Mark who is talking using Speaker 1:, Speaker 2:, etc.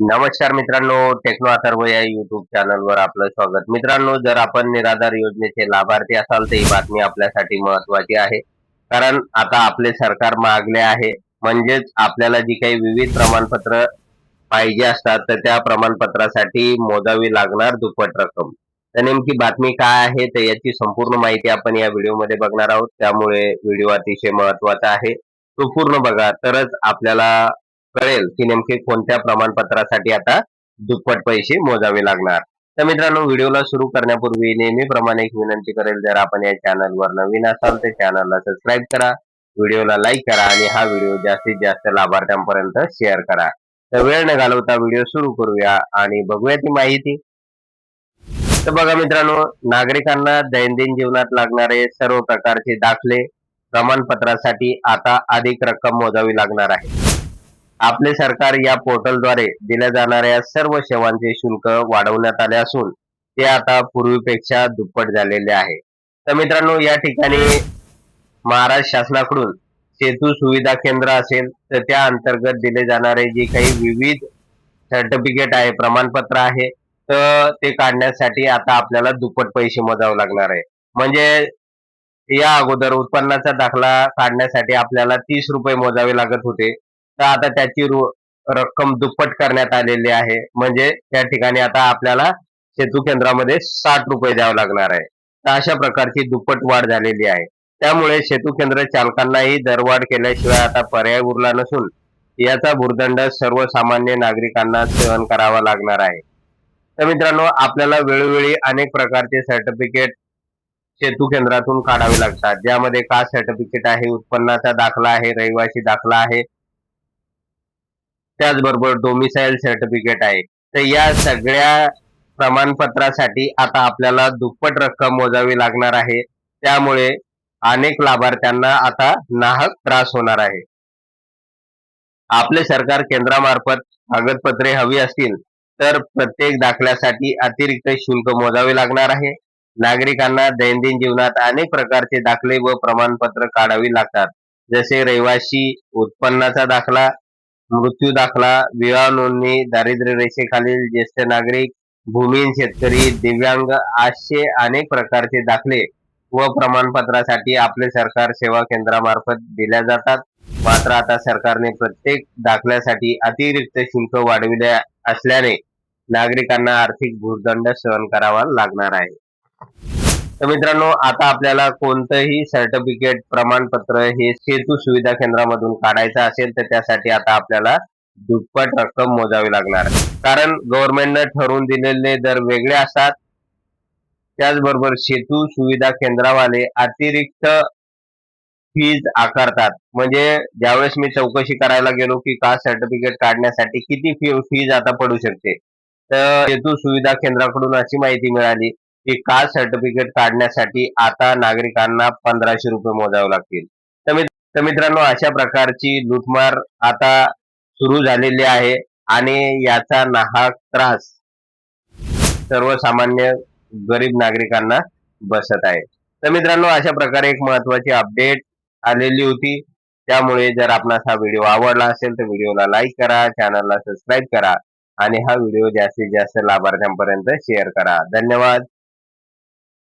Speaker 1: नमस्कार मित्रांनो टेक्नो अथर्व या युट्यूब चॅनलवर आपलं स्वागत. मित्रांनो जर आपण निराधार योजनेचे लाभार्थी असाल तर ही बातमी आपल्यासाठी महत्वाची आहे. कारण आता आपले सरकार मागले आहे. म्हणजेच आपल्याला जी काही विविध प्रमाणपत्र पाहिजे असतात तर त्या प्रमाणपत्रासाठी मोजावी लागणार दुप्पट रक्कम. तर नेमकी बातमी काय आहे तर याची संपूर्ण माहिती आपण या व्हिडिओमध्ये बघणार आहोत. त्यामुळे व्हिडिओ अतिशय महत्त्वाचा आहे. तो पूर्ण बघा. तरच आपल्याला कळेल की नेमके कोणत्या प्रमाणपत्रासाठी आता दुप्पट पैसे मोजावे लागणार. तर मित्रांनो व्हिडिओला सुरू करण्यापूर्वी नेहमीप्रमाणे एक विनंती करेल जर आपण या चॅनलवर नवीन असाल तर चॅनलला सबस्क्राईब करा व्हिडिओला लाईक करा आणि हा व्हिडिओ जास्तीत जास्त लाभार्थ्यांपर्यंत शेअर करा. तर वेळ न घालवता व्हिडिओ सुरू करूया आणि बघूया ती माहिती. तर बघा मित्रांनो नागरिकांना दैनंदिन जीवनात लागणारे सर्व प्रकारचे दाखले प्रमाणपत्रासाठी आता अधिक रक्कम मोजावी लागणार आहे. आपले सरकार या पोर्टलद्वारे दिल्या जाणाऱ्या सर्व सेवांचे शुल्क वाढवण्यात आले असून ते आता पूर्वीपेक्षा दुप्पट झालेले आहे. तर मित्रांनो या ठिकाणी महाराष्ट्र शासनाकडून सेतू सुविधा केंद्र असेल तर त्या अंतर्गत दिले जाणारे जे काही विविध सर्टिफिकेट आहे प्रमाणपत्र आहे तर ते काढण्यासाठी आता आपल्याला दुप्पट पैसे मोजावे लागणार आहे. म्हणजे या अगोदर उत्पन्नाचा दाखला काढण्यासाठी आपल्याला तीस रुपये मोजावे लागत होते. तर आता त्याची रक्कम दुप्पट करण्यात आलेली आहे. म्हणजे त्या ठिकाणी आता आपल्याला सेतू केंद्रामध्ये साठ रुपये द्यावं लागणार आहे. तर अशा प्रकारची दुप्पट वाढ झालेली आहे. त्यामुळे सेतू केंद्र चालकांनाही दरवाढ केल्याशिवाय आता पर्याय उरला नसून याचा भूर्दंड सर्वसामान्य नागरिकांना सहन करावा लागणार आहे. तर मित्रांनो आपल्याला वेळोवेळी अनेक प्रकारचे सर्टिफिकेट सेतू केंद्रातून काढावे लागतात. ज्यामध्ये कास्ट सर्टिफिकेट आहे उत्पन्नाचा दाखला आहे रहिवासी दाखला आहे त्याचबरोबर डोमिसाईल सर्टिफिकेट आहे. तर या सगळ्या प्रमाणपत्रासाठी आता आपल्याला दुप्पट रक्कम मोजावी लागणार आहे. त्यामुळे अनेक लाभार्थ्यांना आता नाहक त्रास होणार आहे. आपले सरकार केंद्रामार्फत कागदपत्रे हवी असतील तर प्रत्येक दाखल्यासाठी अतिरिक्त शुल्क मोजावे लागणार आहे. नागरिकांना दैनंदिन जीवनात अनेक प्रकारचे दाखले व प्रमाणपत्र काढावी लागतात. जसे रहिवासी उत्पन्नाचा दाखला मृत्यू दाखला विवाह नोंदणी दारिद्र्य रेषेखालील ज्येष्ठ नागरिक भूमिहीन शेतकरी दिव्यांग असे अनेक प्रकारचे दाखले व प्रमाणपत्रासाठी आपले सरकार सेवा केंद्रामार्फत दिल्या जातात. मात्र आता सरकारने प्रत्येक दाखल्यासाठी अतिरिक्त शुल्क वाढविले असल्याने नागरिकांना आर्थिक भूर्दंड सहन करावा लागणार आहे. तर मित्रांनो आता आपल्याला कोणतंही सर्टिफिकेट प्रमाणपत्र हे सेतू सुविधा केंद्रामधून काढायचं असेल तर त्यासाठी आता आपल्याला दुप्पट रक्कम मोजावी लागणार. कारण गव्हर्नमेंटनं ठरवून दिलेले दर वेगळे असतात. त्याचबरोबर सेतू सुविधा केंद्रावाले अतिरिक्त फीज आकारतात. म्हणजे ज्यावेळेस मी चौकशी करायला गेलो की का सर्टिफिकेट काढण्यासाठी किती फी फीज आता पडू शकते. तर सेतू सुविधा केंद्राकडून अशी माहिती मिळाली. की कास्ट सर्टिफिकेट काढण्यासाठी आता नागरिकांना पंधराशे रुपये मोजावे लागतील. तर मित्रांनो अशा प्रकारची लूटमार आता सुरू झालेली आहे आणि याचा नाहक त्रास सर्वसामान्य गरीब नागरिकांना बसत आहे. तर मित्रांनो अशा प्रकारे एक महत्वाची अपडेट आलेली होती. त्यामुळे जर आपणास हा व्हिडिओ आवडला असेल तर व्हिडिओला लाईक करा चॅनलला सबस्क्राईब करा आणि हा व्हिडिओ जास्तीत जास्त लाभार्थ्यांपर्यंत शेअर करा. धन्यवाद.